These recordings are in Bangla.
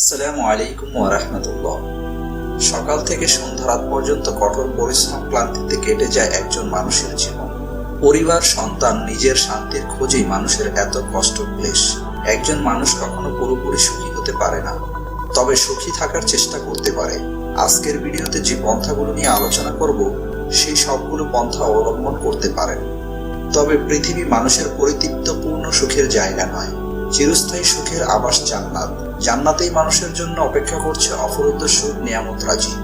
আসসালামু আলাইকুম ওরহমতুল্লাহ সকাল থেকে সন্ধ্যা রাত পর্যন্ত কঠোর পরিশ্রম ক্লান্তিতে কেটে যায় একজন মানুষের জীবন। পরিবার, সন্তান, নিজের শান্তির খোঁজেই মানুষের এত কষ্ট ক্লেশ। একজন মানুষ কখনো পুরোপুরি সুখী হতে পারে না। তবে সুখী থাকার চেষ্টা করতে পারে। আজকের ভিডিওতে যে পন্থাগুলো নিয়ে আলোচনা করব, সেই সবগুলো পন্থা অবলম্বন করতে পারেন। তবে পৃথিবী মানুষের পরিতৃপ্তপূর্ণ সুখের জায়গা নয়। চিরস্থায়ী সুখের আবাস জান্নাত। জান্নাতেই মানুষের জন্য অপেক্ষা করছে অফরুদ্ধ সুখ, নিয়ামত রাজি।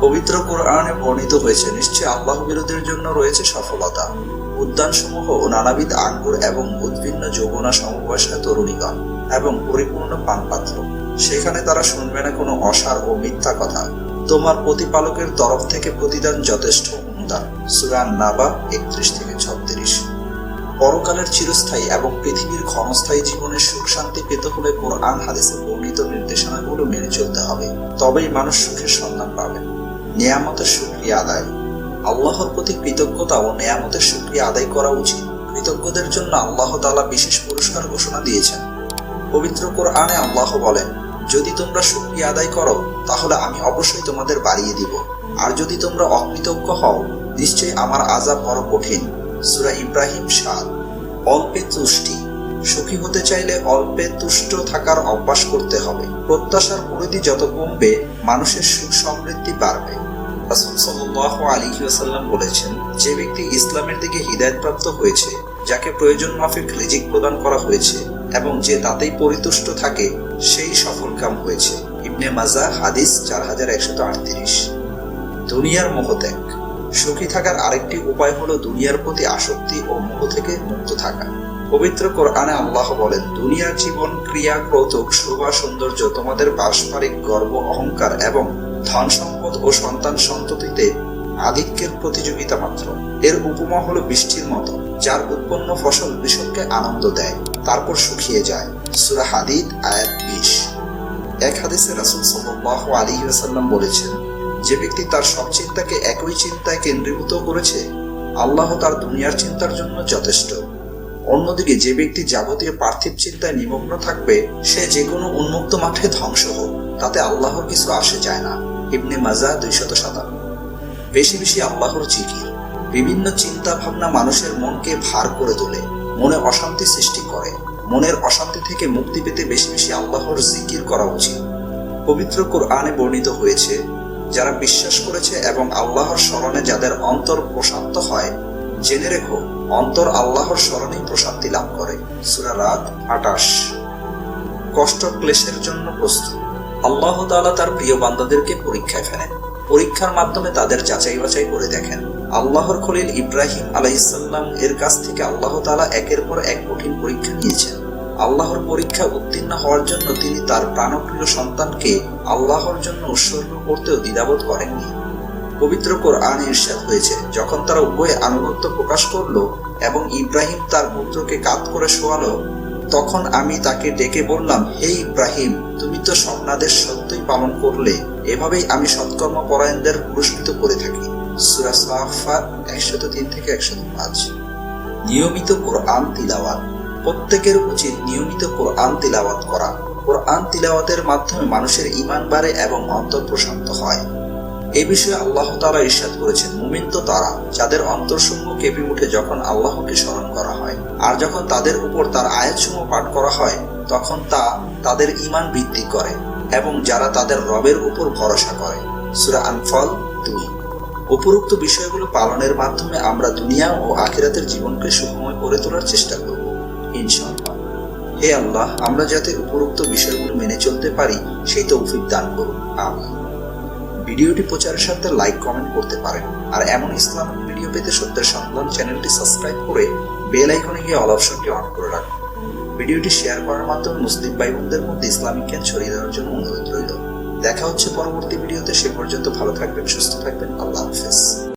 পবিত্র কোরআনে বর্ণিত হয়েছে নিশ্চয় আল্লাহ বিরোধের জন্য রয়েছে সফলতা। উদ্যানসমূহ ও নানাবিধ আঙ্গুর এবং উদ্ভিন্ন যৌবনা সমবয়স্কা তরুণীগণ এবং পরিপূর্ণ পানপাত্র। সেখানে তারা শুনবে না কোনো অসার ও মিথ্যা কথা। তোমার প্রতিপালকের তরফ থেকে প্রতিদান যথেষ্ট অনুদান। সুরান নাবা একত্রিশ থেকে ছত্রিশ। পরকালের চিরস্থায়ী এবং পৃথিবীর ক্ষণস্থায়ী জীবনের সুখ শান্তি পেতে হলে কোরআন, হাদিসে বর্ণিত নির্দেশনাগুলো মেনে চলতে হবে। তবেই মানুষ সুখের সন্ধান পাবে। নিয়ামতের সুক্রিয়া আদায়। আল্লাহর প্রতি কৃতজ্ঞতা ও নিয়ামতের সুক্রিয়া আদায় করা উচিত। কৃতজ্ঞদের জন্য আল্লাহ তালা বিশেষ পুরস্কার ঘোষণা দিয়েছেন। পবিত্র কোরআনে আল্লাহ বলেন, যদি তোমরা সুক্রিয়া আদায় করো, তাহলে আমি অবশ্যই তোমাদের বাড়িয়ে দিব। আর যদি তোমরা অকৃতজ্ঞ হও, নিশ্চয়ই আমার আজাব বড় কঠিন। সুরা ইব্রাহিম সাদ অল্পে তুষ্টি। সুখী হতে চাইলে অল্পে তুষ্ট থাকার অভ্যাস করতে হবে। প্রত্যাশার পরিধি যত কমবে, মানুষের সুখ সমৃদ্ধি বাড়বে। রাসূল আলাইহি ওয়াসাল্লাম বলেছেন, যে ব্যক্তি ইসলামের দিকে হিদায়তপ্রাপ্ত হয়েছে, যাকে প্রয়োজন মাফিক রিজিক প্রদান করা হয়েছে এবং যে তাতেই পরিতুষ্ট থাকে, সেই সফল কাম হয়েছে। ইবনে মাজা হাদিস চার হাজার একশত আটত্রিশ। দুনিয়ার মোহত্যাগ। সুখী থাকার আরেকটি উপায় হলো দুনিয়ার প্রতি আসক্তি ও মোহ থেকে মুক্ত থাকা। পবিত্র কোরআনে আল্লাহ বলেন দুনিয়ার জীবন ক্রিয়া, কৌতুক শোভা সৌন্দর্য তোমাদের পারস্পরিক গর্ব, অহংকার এবং ধন সম্পদ ও সন্তান সন্ততিতে আধিক্যের প্রতিযোগিতা মাত্র। এর উপমা হলো বৃষ্টির মতো, যার উৎপন্ন ফসল কৃষককে আনন্দ দেয়, তারপর শুকিয়ে যায়। সুরা হাদিদ আয়াত বিশ। এক হাদিসে রাসুল সাল্লাহ আলী ওয়াসাল্লাম বলেছেন যে ব্যক্তি তার সব চিন্তাকে একই চিন্তায় কেন্দ্রীভূত করেছে, আল্লাহ তার দুনিয়ার চিন্তার জন্য যথেষ্ট। অন্যদিকে যে ব্যক্তি যাবতীয় পার্থিব চিন্তায় নিমগ্ন থাকবে, সে যে কোনো উন্মুক্ত মাঠে ধ্বংস হোক, তাতে আল্লাহর কিছু আসে যায় না। ইবনে মাজা দুইশত সাতান্ন। বেশি বেশি আল্লাহর জিকির। বিভিন্ন চিন্তা ভাবনা মানুষের মনকে ভার করে তোলে, মনে অশান্তি সৃষ্টি করে। মনের অশান্তি থেকে মুক্তি পেতে বেশি বেশি আল্লাহর জিকির করা উচিত। পবিত্র কোরআনে বর্ণিত হয়েছে যারা বিশ্বাস করেছে এবং আল্লাহর স্মরণে যাদের অন্তর প্রশান্ত হয়, জেনে রেখো, অন্তর আল্লাহর স্মরণেই প্রশান্তি লাভ করে। সুরা রাত আটাশ কষ্ট ক্লেশের জন্য প্রস্তুত। আল্লাহ তাআলা তার প্রিয় বান্দাদেরকে পরীক্ষায় ফেলেন পরীক্ষার মাধ্যমে তাদের যাচাই বাছাই করে দেখেন। আল্লাহর খলিল ইব্রাহিম আলাইসাল্লাম এর কাছ থেকে আল্লাহ তালা একের পর এক কঠিন পরীক্ষা নিয়েছেন। আল্লাহর পরীক্ষা উত্তীর্ণ হওয়ার জন্য তিনি তার প্রাণপ্রিয় সন্তানকে আল্লাহর জন্য উৎসর্গ করতেও দ্বিধাবোধ করেননি। পবিত্র কোরআন ইরশাদ হয়েছে, যখন তারা উভয়ে আনুগত্য প্রকাশ করল এবং ইব্রাহিম তার পুত্রকে কাত করে শোয়ালো, তখন আমি তাকে ডেকে বললাম, হে ইব্রাহিম, তুমি তো স্বপ্নাদেশ সত্যই পালন করলে, এভাবেই আমি সৎকর্ম পরায়ণদের পুরস্কৃত করে থাকি। সুরা একশত তিন থেকে একশত পাঁচ। নিয়মিত কোরআন তিলাওয়াত। প্রত্যেকের উচিত নিয়মিত কোরআন তিলাওয়াত করা। কোরআন তিলাওয়াতের মাধ্যমে মানুষের ইমান বাড়ে এবং অন্তর প্রশান্ত হয়। এ বিষয়ে আল্লাহ তারা ইরশাদ করেছেন, মুমিন তো তারা, যাদের অন্তরসমূহ কেঁপে উঠে যখন আল্লাহকে স্মরণ করা হয়। আর যখন তাদের উপর তার আয়াতসমূহ পাঠ করা হয়, তখন তা তাদের ইমান বৃদ্ধি করে এবং যারা তাদের রবের উপর ভরসা করে। সুরা আনফল দুই। উপরোক্ত বিষয়গুলো পালনের মাধ্যমে আমরা দুনিয়া ও আখিরাতের জীবনকে সুখময় করে তোলার চেষ্টা করব। ইনশাআল্লাহ। হে আল্লাহ, আমরা যাতে উপরোক্ত বিষয়গুলো মেনে চলতে পারি, সেই তৌফিক দান করুন। আমিন। ভিডিওটি প্রচারের সাথে লাইক, কমেন্ট করতে পারেন। আর এমন ইসলামিক ভিডিও পেতে সত্যের সন্ধান চ্যানেলটি সাবস্ক্রাইব করে বেল আইকনে গিয়ে অল অপশনটি অন করে রাখুন। ভিডিওটি শেয়ার করার মাধ্যমে মুসলিম ভাই বোনদের মধ্যে ইসলামিক জ্ঞান ছড়িয়ে দেওয়ার জন্য অনুরোধ রইল। দেখা হচ্ছে পরবর্তী ভিডিওতে, সে পর্যন্ত ভালো থাকবেন, সুস্থ থাকবেন। আল্লাহ হাফেজ।